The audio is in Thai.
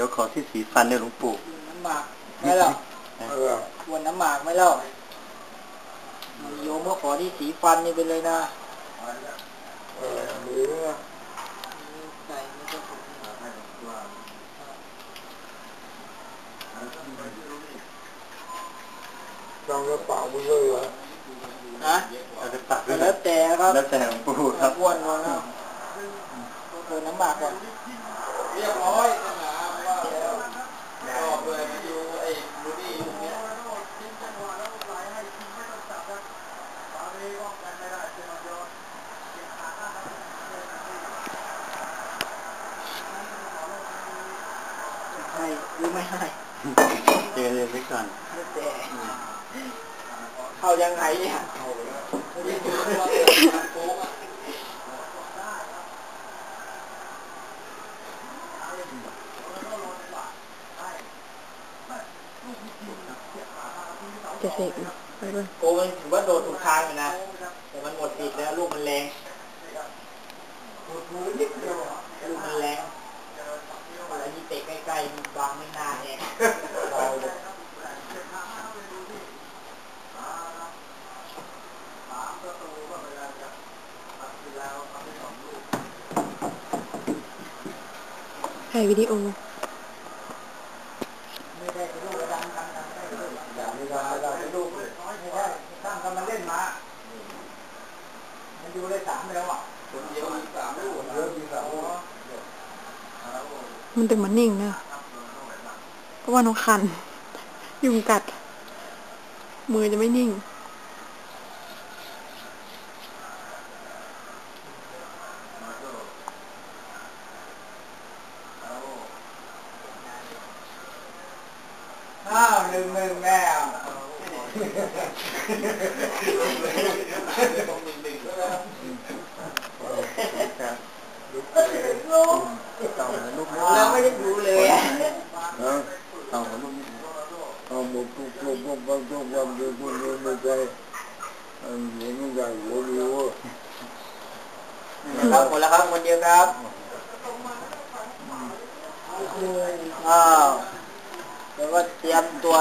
ดี๋ยวขอที่สีฟันเนี่ยหลวงปู่น้ำหมากไม่เล่าเออควรน้ำหมากไม่เล่าโยมก็ขอที่สีฟันนี่ไปเลยนะเออหรือใส่ไม่ต้องผมต้องกระเป๋าไปเลยเหรอนะเราจะตัดด้วยแล้วแต่ครับแล้วแต่หลวงปู่ครับอ้วนก่อนนะเกินน้ำหมากก่อนเรียบร้อย นะว่าชอบเลยมาดูไอ้บูดี้ตรงเนี้ยให้หรือไม่ให้เจอเลยไว้ก่อนแล้วแต่เข้ายังไงเนี่ย ไม่ได้ดูว่าการโค้งอะ จะเสกเนาะไปด้วยโกมันถือว่าโดนถูกทางอยู่นะ แต่มันหมดติดแล้วลูกมันแรงลูกมันแรงอะไรที่เตะใกล้ๆมันวางไม่นานเนี่ยเราเลยถ่ายวิดีโอ ไม่ได้เป็นลูกระดังดังดังได้เลยอย่าไม่ได้ไม่ได้เป็นลูกเลยไม่ได้ ตั้งกันมาเล่นมามันอยู่ได้สามแล้วอะคนเดียวมีสามลูกเยอะมีสาวมันถึงมันนิ่งนะเพราะว่าน้องคัน ยุงกัด มือจะไม่นิ่งอ้าวหนึ่งหนึ่งแล้ เราไม่ได้ดูเลยอะนะต่อหัวลูกนิดเอาหมดทุกทุกทุกทุกทุกวันทุกทุกวันไม่ใช่อันนี้ไม่ใช่หัวรู้ครับหมดแล้วครับคนเดียวครับอ้าวแล้วก็เตรียมตัว